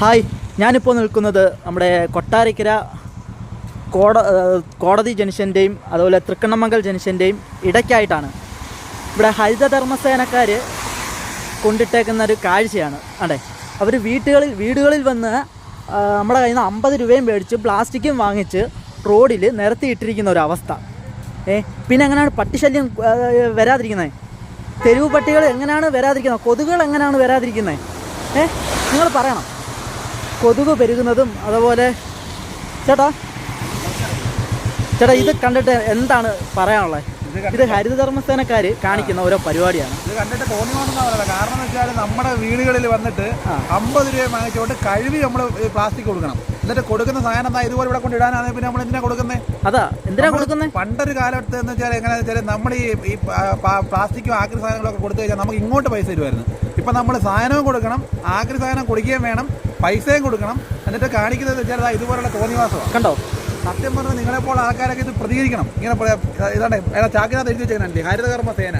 Hi ഞാനിപ്പോൾ നിൽക്കുന്നത് നമ്മുടെ കൊട്ടാരക്കര കോട കോടതി ജംഗ്ഷന്റെയും അതുപോലെ തൃക്കണ്ണമംഗൽ ജംഗ്ഷന്റെയും ഇടയ്ക്കായിട്ടാണ്. ഇവിടെ ഹരിതധർമ്മസേനക്കാർ കൊണ്ടിട്ടേക്കുന്ന ഒരു കാഴ്ചയാണ്. അതെ അവർ വീട്ടുകളിൽ വീടുകളിൽ വന്ന് നമ്മുടെ കയ്യിൽ നിന്ന് അമ്പത് രൂപയും മേടിച്ച് പ്ലാസ്റ്റിക്കും വാങ്ങിച്ച് റോഡിൽ നിരത്തിയിട്ടിരിക്കുന്ന ഒരവസ്ഥ ഏ പിന്നെ എങ്ങനെയാണ് പട്ടിശല്യം വരാതിരിക്കുന്നത് തെരുവ് പട്ടികൾ എങ്ങനെയാണ് വരാതിരിക്കുന്നത് കൊതുകുകൾ എങ്ങനെയാണ് വരാതിരിക്കുന്നത് ഏ നിങ്ങൾ പറയണം. കൊതുക് പെരുകുന്നതും അതുപോലെ ചേട്ടാ ചേട്ടാ ഇത് കണ്ടിട്ട് എന്താണ് പറയാനുള്ളത്? ഇത് ഹരിതധർമ്മസേനക്കാർ കാണിക്കുന്ന ഓരോ പരിപാടിയാണ്. ഇത് കണ്ടിട്ട് തോന്നി കാരണം എന്ന് വെച്ചാൽ നമ്മുടെ വീടുകളിൽ വന്നിട്ട്. അമ്പത് രൂപ വാങ്ങിച്ചുകൊണ്ട് കഴുകി നമ്മൾ പ്ലാസ്റ്റിക് കൊടുക്കണം. എന്നിട്ട് കൊടുക്കുന്ന സാധനം എന്താ ഇതുപോലെ ഇവിടെ കൊണ്ട് ഇടാനാണ് പിന്നെ നമ്മൾ എന്തിനാ കൊടുക്കുന്നത് അതാ എന്തിനാ കൊടുക്കുന്നത് പണ്ടൊരു കാലത്ത് എന്ന് വെച്ചാൽ എങ്ങനെയാ വെച്ചാൽ നമ്മൾ ഈ പ്ലാസ്റ്റിക്കും ആക്രി സാധനങ്ങളൊക്കെ കൊടുത്തു കഴിഞ്ഞാൽ നമുക്ക് ഇങ്ങോട്ട് പൈസ തരുമായിരുന്നു ഇപ്പം നമ്മൾ സാധനവും കൊടുക്കണം ആക്രി സാധനം കൊടുക്കുകയും വേണം. പൈസയും കൊടുക്കണം. എന്നിട്ട് കാണിക്കുന്നത് വെച്ചാൽ ഇതുപോലുള്ള തോന്നിവാസമാണ്. കണ്ടോ? സത്യം പറഞ്ഞാൽ നിങ്ങളെപ്പോൾ ആൾക്കാരൊക്കെ ഇത് പ്രതികരിക്കണം. ഇങ്ങനെ ഇതാണ് അയാളെ ചാക്കിനകത്ത് എഴുതി വെച്ചേക്കണേ ഹരിതകർമ്മ സേന.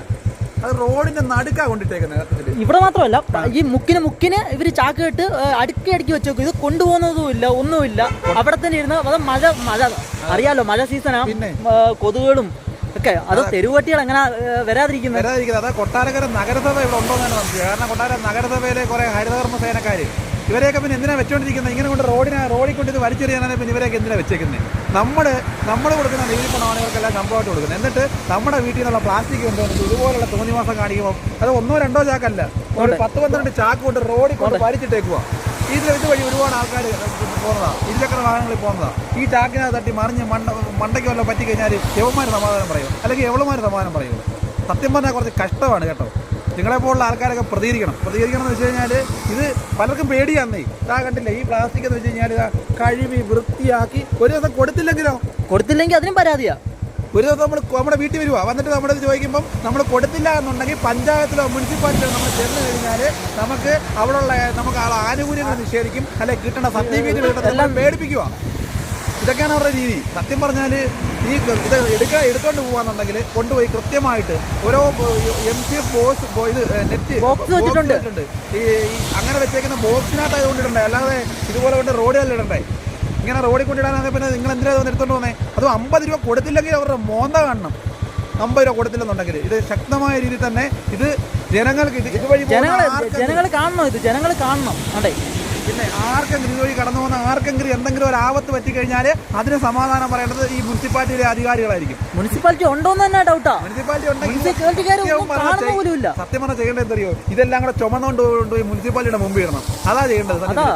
അത് റോഡിന്റെ നടുക്കാ കൊണ്ടിട്ടേക്കുന്നത് ഇവിടെ മാത്രമല്ല ഈ മുക്കിന് മുക്കിന് ഇവർ ചാക്ക് കെട്ട് അടുക്കി അടുക്കി വെച്ചേക്കും. ഇത് കൊണ്ടുപോകുന്നതും ഇല്ല ഒന്നുമില്ല. അവിടെ തന്നെ ഇരുന്ന് അത് മഴ മഴ. അറിയാലോ മഴ സീസണാ. കൊതുകുകളും ഒക്കെ. അത് തെരുവട്ടികൾ എങ്ങനെ വരാതിരിക്കുന്നത്? വരാതിരിക്കുന്നത്. അതാ കൊട്ടാരക്കര നഗരസഭ ഇവിടെ ഉണ്ടോ എന്നാണ് കാരണം കൊട്ടാര നഗരസഭയിലെ കുറെ ഹരിതകർമ്മ സേനക്കാര്. ഇവരെയൊക്കെ പിന്നെ എന്തിനാണ് വെച്ചോണ്ടിരിക്കുന്നത്? ഇങ്ങനെ കൊണ്ട് റോഡിനെ റോഡിൽ കൊണ്ട് ഇത് വലിച്ചെറിയാനാണ് പിന്നെ ഇവരെയൊക്കെ എന്തിനാണ് വെച്ചേക്കുന്നത് നമ്മൾ നമ്മൾ കൊടുക്കുന്ന നീതി പണമാണ് ഇവർക്കെല്ലാം ശമ്പളമായിട്ട് കൊടുക്കുന്നത് എന്നിട്ട് നമ്മുടെ വീട്ടിൽ നിന്നുള്ള പ്ലാസ്റ്റിക് കൊണ്ടുവന്നിട്ട് ഇതുപോലുള്ള തോന്നിവാസം കാണിക്കുമ്പോൾ അത് ഒന്നോ രണ്ടോ ചാക്കല്ല. ഒരു പത്ത് പന്ത്രണ്ട് ചാക്ക് കൊണ്ട് റോഡിൽ കൊണ്ട് വലിച്ചിട്ടേക്കുക ഇതിൽ ഇത് വഴി ഒരുപാട് ആൾക്കാർ പോകുന്നതാണ് ഇരുചക്ര വാഹനങ്ങളിൽ പോകുന്നതാണ് ഈ ചാക്കിനെ തട്ടി മറിഞ്ഞ് മണ്ട മണ്ടയ്ക്ക് വല്ല പറ്റി കഴിഞ്ഞാൽ യവന്മാർ സമാധാനം പറയും. അല്ലെങ്കിൽ എവളുമാർ സമാധാനം പറയും. സത്യം പറഞ്ഞാൽ കുറച്ച് കഷ്ടമാണ് കേട്ടോ. നിങ്ങളെപ്പോലുള്ള ആൾക്കാരൊക്കെ പ്രതികരിക്കണം. പ്രതികരിക്കണം എന്ന് വെച്ച് കഴിഞ്ഞാൽ ഇത് പലർക്കും പേടിയാന്നേ. ഇതാ കണ്ടില്ല ഈ പ്ലാസ്റ്റിക് എന്ന് വെച്ച് കഴിഞ്ഞാൽ ഇതാ കഴുകി വൃത്തിയാക്കി ഒരു ദിവസം കൊടുത്തില്ലെങ്കിലോ? കൊടുത്തില്ലെങ്കിൽ അതിനും പരാതിയാ. ഒരു ദിവസം നമ്മൾ നമ്മുടെ വീട്ടിൽ വരുവാ. വന്നിട്ട് നമ്മുടെ അടുത്ത് ചോദിക്കുമ്പം നമ്മൾ കൊടുത്തില്ല എന്നുണ്ടെങ്കിൽ പഞ്ചായത്തിലോ മുനിസിപ്പാലിറ്റിയോ നമ്മൾ ചെന്ന് കഴിഞ്ഞാൽ നമുക്ക് അവിടെയുള്ള നമുക്ക് ആ ആനുകൂല്യങ്ങൾ നിഷേധിക്കും. അല്ലെങ്കിൽ കിട്ടണ സർട്ടിഫിക്കറ്റ് എല്ലാം പേടിപ്പിക്കുക ഇതൊക്കെയാണ് അവരുടെ രീതി. സത്യം പറഞ്ഞാൽ ഈ ഇത് എടുക്കാൻ എടുത്തോണ്ട് പോകാന്നുണ്ടെങ്കിൽ കൊണ്ടുപോയി കൃത്യമായിട്ട് ഓരോ എം സി എഫ് ബോക്സ് ഇത് നെറ്റ് ബോക്സ് വെച്ചിട്ടുണ്ട്. ഈ അങ്ങനെ വെച്ചേക്കുന്ന ബോക്സിനകത്ത് അത് കൊണ്ടിടണ്ടേ അല്ലാതെ ഇതുപോലെ കൊണ്ട് റോഡിൽ ഇടണ്ടേ? ഇങ്ങനെ റോഡിൽ കൊണ്ടിടാനാണെങ്കിൽ പിന്നെ നിങ്ങൾ എന്തിനാ എടുത്തോണ്ട് പോകുന്നത് അതും അമ്പത് രൂപ കൊടുത്തില്ലെങ്കിൽ അവരുടെ മോന്ത കാണണം. അമ്പത് രൂപ കൊടുത്തില്ലെന്നുണ്ടെങ്കിൽ ഇത് ശക്തമായ രീതിയിൽ തന്നെ ഇത് ജനങ്ങൾക്ക് ഇത് ഇതുവഴി ജനങ്ങൾ കാണണം ഇത്. ജനങ്ങൾ കാണണം. അതെ. പിന്നെ ആർക്കെങ്കിലും ഇതുവഴി കടന്നു പോകുന്ന ആർക്കെങ്കിലും എന്തെങ്കിലും ഒരു ആപത്ത് പറ്റിക്കഴിഞ്ഞാൽ അതിന് സമാധാനം പറയേണ്ടത് ഈ മുനിസിപ്പാലിറ്റിയിലെ അധികാരികളായിരിക്കും. മുനിസിപ്പാലിറ്റി ഉണ്ടോന്ന് തന്നെ ഡൗട്ടാ. മുനിസിപ്പാലിറ്റി ഉണ്ടെങ്കിൽ സത്യം പറഞ്ഞാൽ ചെയ്യേണ്ടത് എന്തറിയോ? ഇതെല്ലാം കൂടെ ചുമന്നുകൊണ്ട് മുനിസിപ്പാലിറ്റിയുടെ മുമ്പ് ഇടണം. അതാ ചെയ്യേണ്ടത്